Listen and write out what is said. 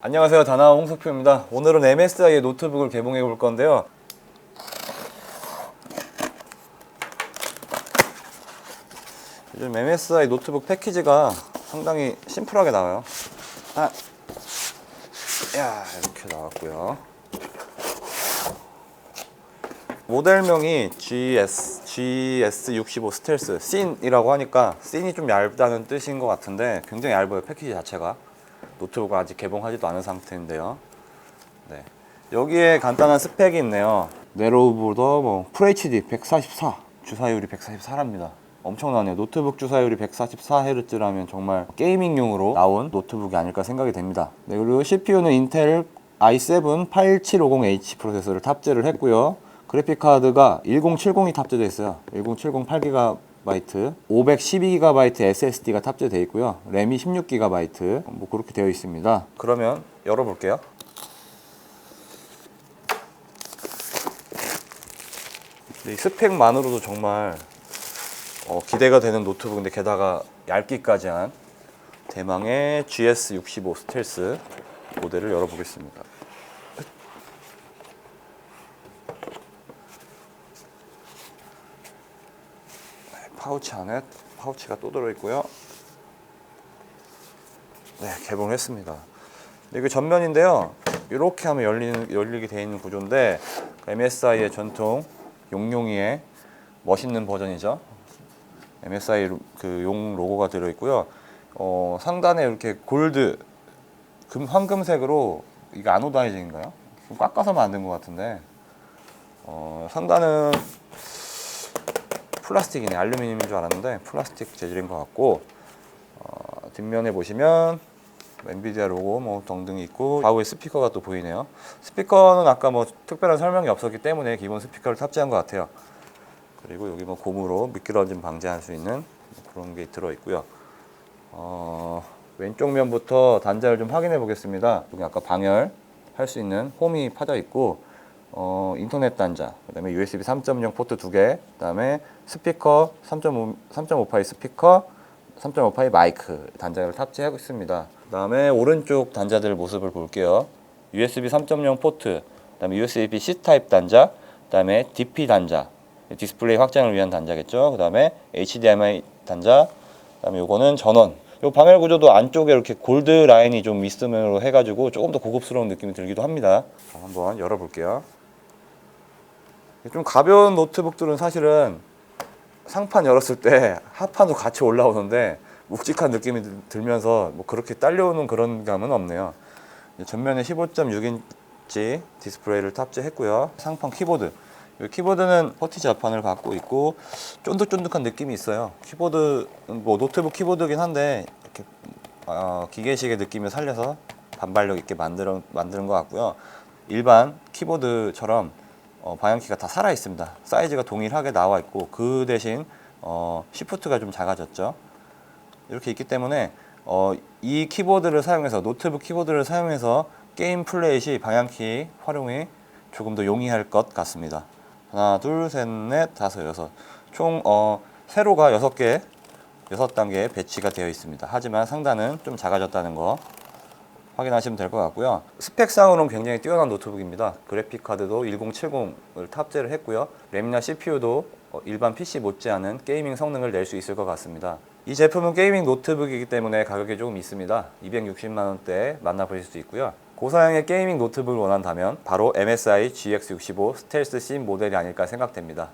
안녕하세요. 다나와 홍석표입니다. 오늘은 MSI의 노트북을 개봉해 볼 건데요. 요즘 MSI 노트북 패키지가 상당히 심플하게 나와요. 아, 야 이렇게 나왔고요. 모델명이 GS, GS65 스텔스 씬이라고 하니까 씬이 좀 얇다는 뜻인 것 같은데 굉장히 얇아요 패키지 자체가 노트북을 아직 개봉하지도 않은 상태인데요. 네. 여기에 간단한 스펙이 있네요. 네로우보더 뭐 FHD 144 주사율이 144랍니다. 엄청나네요. 노트북 주사율이 144Hz라면 정말 게이밍용으로 나온 노트북이 아닐까 생각이 됩니다. 네, 그리고 CPU는 인텔 i7 8750H 프로세서를 탑재를 했고요. 그래픽 카드가 1070이 탑재되어 있어요. 1070 8GB 512GB SSD가 탑재되어 있고요. 램이 16GB 뭐 그렇게 되어 있습니다. 그러면 열어볼게요. 이 스펙만으로도 정말 어, 기대가 되는 노트북인데 게다가 얇기까지 한 대망의 GS65 스텔스 모델을 열어보겠습니다. 파우치 안에 파우치가 또 들어있고요. 네, 개봉했습니다. 네, 이게 전면인데요. 이렇게 하면 열리는, 열리게 되어 있는 구조인데 MSI의 전통 용용이의 멋있는 버전이죠. MSI 그 용 로고가 들어있고요. 어, 상단에 이렇게 골드 금 황금색으로 이게 아노다이징인가요? 좀 깎아서 만든 것 같은데 어, 상단은 플라스틱이네. 알루미늄인 줄 알았는데 플라스틱 재질인 것 같고 어, 뒷면에 보시면 엔비디아 로고 뭐 등등이 있고 좌우에 스피커가 또 보이네요. 스피커는 아까 뭐 특별한 설명이 없었기 때문에 기본 스피커를 탑재한 것 같아요. 그리고 여기 뭐 고무로 미끄러짐 방지할 수 있는 그런 게 들어 있고요. 어, 왼쪽 면부터 단자를 좀 확인해 보겠습니다. 여기 아까 방열 할 수 있는 홈이 파져 있고 어, 인터넷 단자, 그다음에 USB 3.0 포트 두 개, 그다음에 스피커 3.5 3.5파이 스피커, 3.5파이 마이크 단자를 탑재하고 있습니다. 그다음에 오른쪽 단자들 모습을 볼게요. USB 3.0 포트, 그다음에 USB C 타입 단자, 그다음에 DP 단자, 디스플레이 확장을 위한 단자겠죠. 그다음에 HDMI 단자, 그다음에 요거는 전원. 요 방열 구조도 안쪽에 이렇게 골드 라인이 좀 있음으로 해가지고 조금 더 고급스러운 느낌이 들기도 합니다. 자, 한번 열어볼게요. 좀 가벼운 노트북들은 사실은 상판 열었을 때 하판도 같이 올라오는데 묵직한 느낌이 들- 들면서 뭐 그렇게 딸려오는 그런 감은 없네요. 전면에 15.6인치 디스플레이를 탑재했고요. 상판 키보드. 이 키보드는 퍼티 자판을 갖고 있고 쫀득쫀득한 느낌이 있어요. 키보드 뭐 노트북 키보드긴 한데 이렇게 어, 기계식의 느낌을 살려서 반발력 있게 만들어 만드는 것 같고요. 일반 키보드처럼 어, 방향키가 다 살아 있습니다. 사이즈가 동일하게 나와 있고 그 대신 어, 시프트가 좀 작아졌죠. 이렇게 있기 때문에 어, 이 키보드를 사용해서 노트북 키보드를 사용해서 게임 플레이 시 방향키 활용이 조금 더 용이할 것 같습니다. 하나, 둘, 셋, 넷, 다섯, 여섯. 총 어, 세로가 여섯 개, 여섯 단계 배치가 되어 있습니다. 하지만 상단은 좀 작아졌다는 거 확인하시면 될 것 같고요. 스펙상으로는 굉장히 뛰어난 노트북입니다. 그래픽 카드도 1070을 탑재를 했고요. 램이나 CPU도 어, 일반 PC 못지않은 게이밍 성능을 낼 수 있을 것 같습니다. 이 제품은 게이밍 노트북이기 때문에 가격이 조금 있습니다. 260만 원대에 만나보실 수 있고요. 고사양의 게이밍 노트북을 원한다면 바로 MSI GX65 스텔스 C 모델이 아닐까 생각됩니다.